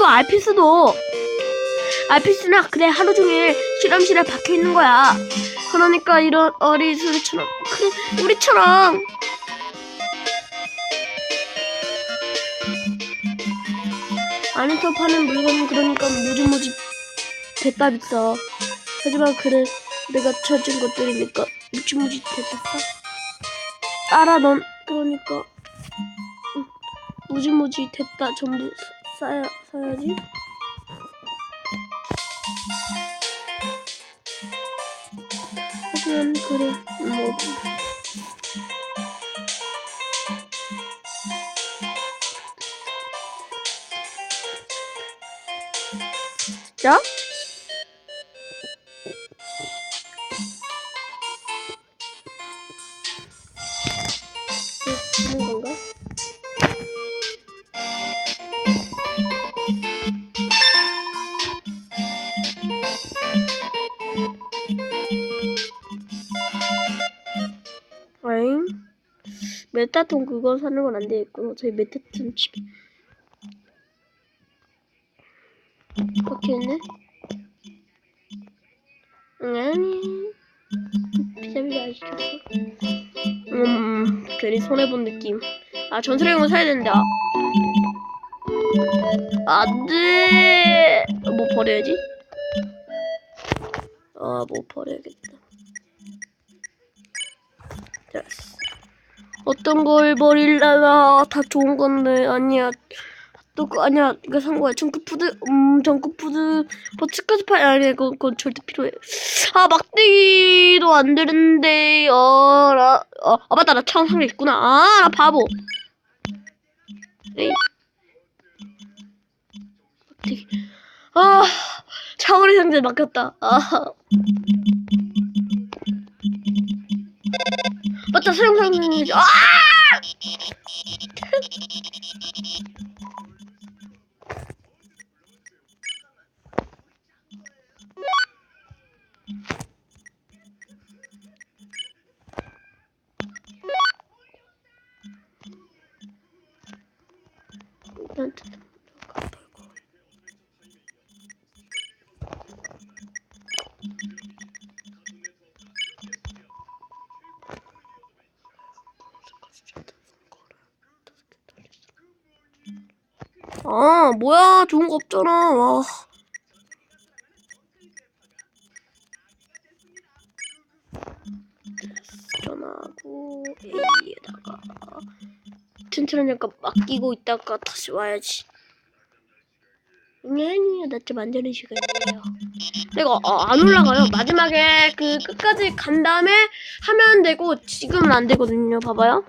또 알피스도 알피스나 그래 하루 종일 실험실에 박혀 있는 거야. 그러니까 이런 어리수리처럼 그래 우리처럼 안에서 파는 물건은 그러니까 무지무지 대따 비싸. 하지만 그래 내가 찾은 것들이니까 무지무지 싸. 알아 넌 그러니까 응, 무지무지 대따 전부 사- 싸야 사야지. 하지만 그래 뭐 자? 네, 메타톤 그거 사는 건 안 되겠구나. 저희 메타톤 칩. 바뀌었네? 응, 아니. 안 시켰어. 음, 괜히 손해본 느낌. 아, 전설의공을 사야 된다. 안 돼! 뭐 버려야지? 아, 뭐 버려야겠다. 됐어. 어떤 걸 버릴라나. 다 좋은 건데. 아니야. 또그 아니야. 이거 산 거야. 정크푸드? 음 정크푸드. 버츠까지 파야 아니야. 그건, 그건 절대 필요해. 아 막대기도 안 되는데. 어라 어, 아 맞다. 나 상자 있구나. 아 나 바보. 에이. 막대기. 아 차원의 상자에 막혔다. 아 맞다 사 아아 뭐야 좋은 거 없잖아. 와. 전화하고 A에다가 튼튼한 약간 맡기고 있다가 다시 와야지. 아니요 나좀 안전한 시간이에요. 내가 어, 안 올라가요. 마지막에 그 끝까지 간 다음에 하면 되고 지금은 안 되거든요. 봐봐요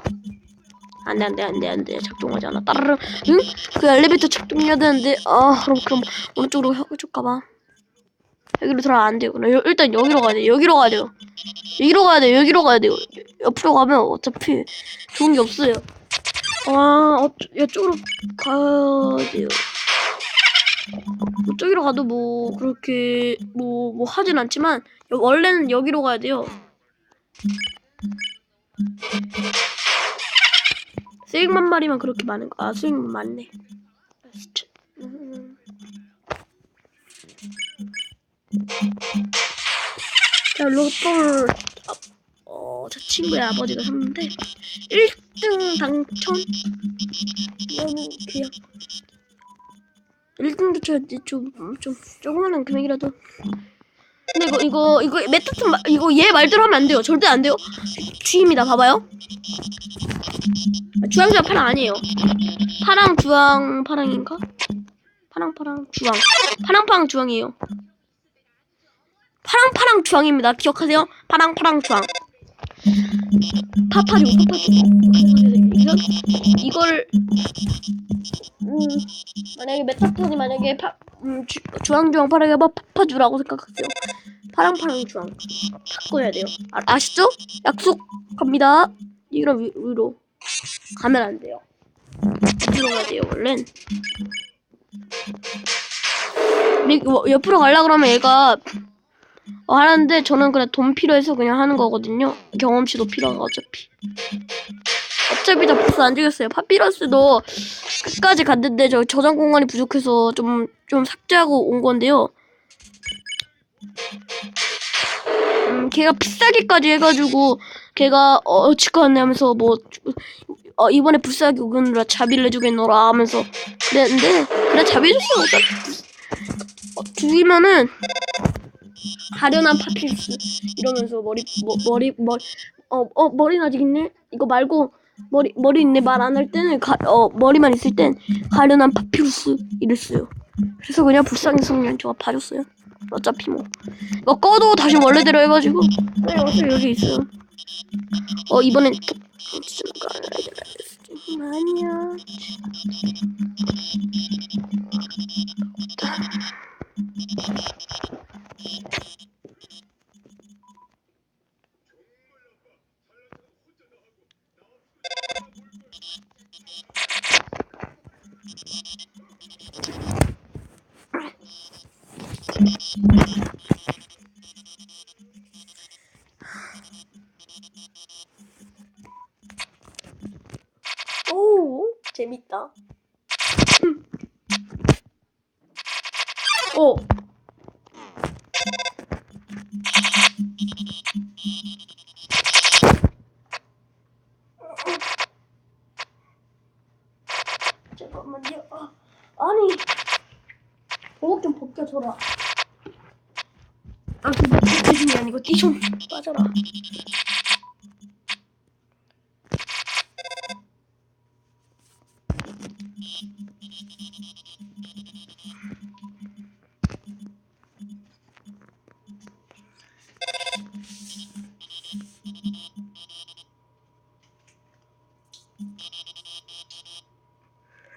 안돼 안돼 안돼 안돼. 작동하지 않아. 따르릉. 응? 그 엘리베이터 작동해야 되는데. 아 그럼 그럼 오른쪽으로 해줄 가봐. 여기로 들어가면 안 되구나 여- 일단 여기로 가야 돼 여기로 가야 돼요. 여기로 가야 돼 여기로 가야 돼요. 옆으로 가면 어차피 좋은 게 없어요. 아 어, 이쪽으로 가야 돼요. 이쪽으로 가도 뭐 그렇게 뭐뭐 하진 않지만 여- 원래는 여기로 가야 돼요 수익만 마리만 그렇게 많은 거. 아 수익만 많네. 자 로또를 아, 어, 저 친구의 아버지가 샀는데 1등 당첨. 이거는 그냥 1등도 줘야지 좀좀 조그마한 금액이라도. 근데 이거 이거 이거 메타톤 마- 이거 얘 말대로 하면 안 돼요. 절대 안 돼요. 주입니다. 봐봐요. 주황 주황 파랑 아니에요. 파랑 주황 파랑인가? 파랑 파랑 주황. 파랑 파랑 주황이에요. 파랑 파랑 주황입니다. 기억하세요? 파랑 파랑 주황. 파파죠. 이거 이걸 음 만약에 메타톤이 만약에 파 음, 주, 주황 주황 파랑이 뭐 파파주라고 생각하세요. 파랑 파랑 주황 바꿔야 돼요. 아, 아시죠? 약속합니다. 이런 위, 위로. 가면 안 돼요. 옆으로 가야 돼요, 원래는. 이거 옆으로 가려 그러면 얘가 어, 하는데 저는 그냥 돈 필요해서 그냥 하는 거거든요. 경험치도 필요하고 어차피. 어차피 다 보스 안 죽였어요. 파피러스도 끝까지 갔는데 저 저장 공간이 부족해서 좀 좀 삭제하고 온 건데요. 음, 걔가 비싸게까지 해가지고 걔가 어 치과 안내 하면서 뭐 어, 이번에 불쌍하게 오느라 자비를 해주겠노라 하면서. 그랬는데 그래 자비 해줬어. 어, 죽이면은 가련한 파피루스 이러면서 머리 머, 머리 머리 어, 어 머리는 아직 있네? 이거 말고 머리 머리 있네 말 안 할 때는 가, 어 머리만 있을 땐 가련한 파피루스 이랬어요. 그래서 그냥 불쌍해서 그냥 저가 봐줬어요. 어차피 뭐. 이거 꺼도 다시 원래대로 해가지고. 네 어차피 여기 있어요 어 이번엔 아니야 재밌다. 오 잠깐만요. 아, 아니. 오목 좀 벗겨줘라. 아 그거 벗겨주는 게 아니고 띠좀 빠져라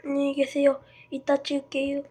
안녕히 계세요. 이따 찍을게요